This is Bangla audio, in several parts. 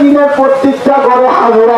প্রত্যেকটা দিনে প্রত্যেকটা ঘরে হাজরা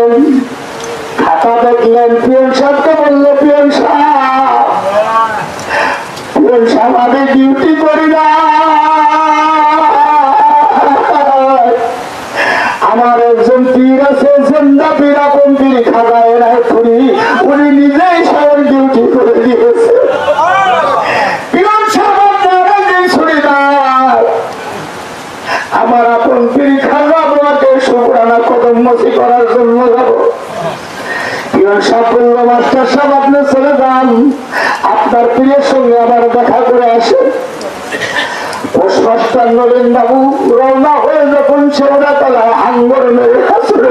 থাকলেন খাতা দেখলেন পিয়ন সাহেবকে বলল পিয়ন সাহেব আমি ডিউটি করি না। আমার উনি নিজেই ডিউটি করে দিয়েছে পিয়ন সাহেব আপনারা যে ছুরিদার আমার আপন পীর খাজা আপনাকে শুকরানা কদম মসি করার জন্য যাব। পিয়ন সাহেব আপনার পীরের সঙ্গে আবার দেখা করে আসে পোস্টমাস্টার নলেন বাবু রওনা হয়ে যখন সেওরা তালা হাঙ্গর হাসুরে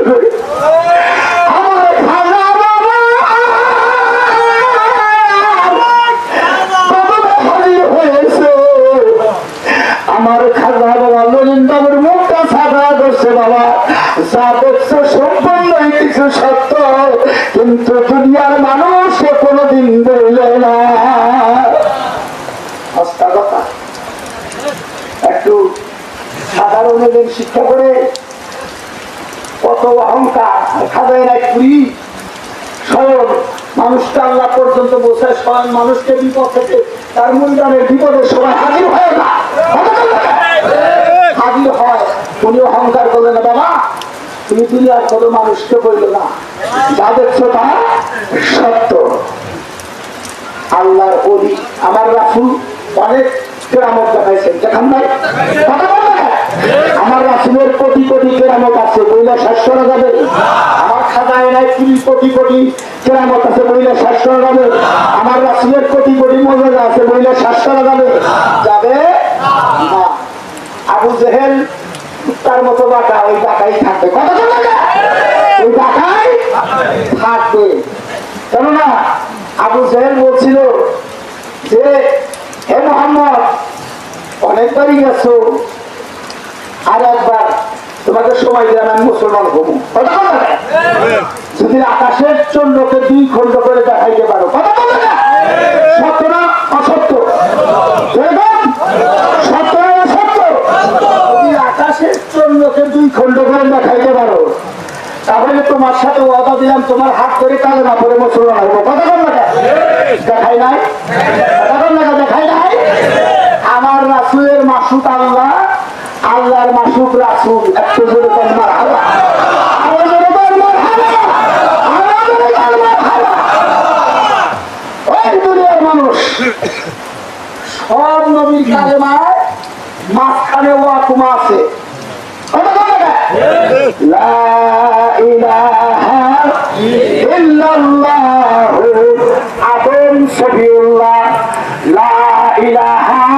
যা সম্পূর্ণই কিছু সত্য, কিন্তু দুনিয়ার মানুষ কোনোদিন বললে না। একটু সাধারণ শিক্ষা করে, কত অহংকার খাজায় নাই পুরী, স্বয়ং মানুষটা আল্লাহ পর্যন্ত বসে স্বয়ং মানুষকে বিপদ থেকে তার মূলদানের বিপদের সময় হাজির হয় না। হাজির হয়। উনি অহংকার করলেন বাবা। তুমি মানুষকে না। সত্য। আমার অনেক? আমার রাসুলের কোটি কোটি কেরামত আছে বইলে শেষ করা যাবে। আমার খাতায় নাই তিরিশ কোটি কোটি কেরামত আছে বইলে শেষ করা যাবে। আমার রাসুলের কোটি কোটি মর্যাদা আছে বইলে শেষ করা যাবে? যাবে আবু জেহেল তার মতো বাঁকা ওই বাঁকাই থাকবে। বলবে ওই বাঁকাই থাকবে। কেননা আবু জেহেল বলছিল যে, হে মোহাম্মদ, অনেকবারই গেছো, আর একবার তোমাকে সময় দেন আমি মুসলমান হব? যদি আকাশের চন্দ্রকে দুই খণ্ড করে দেখাইতে পারো কথা বলবে না সত্য না অসত্য তোমার সাথে ওয়াদা দিলাম, তোমার হাত ধরে কালে না, পরে মুসলমান হব কথা বল না দেখাই নাই? কথা না দেখাই নাই? আমার রাসুলের মাসুক আল্লাহ, আল্লাহর মাসুক রাসুল। একটু জোরে কর মার হালা আরও জোরে কর মার হালা আরও জোরে কর মার হালা ওই দুনিয়ার মানুষ। সব নবীর মাঝখানে ওয়াকুমা আছে। কথা إله إلا الله أبو سبي الله لا إله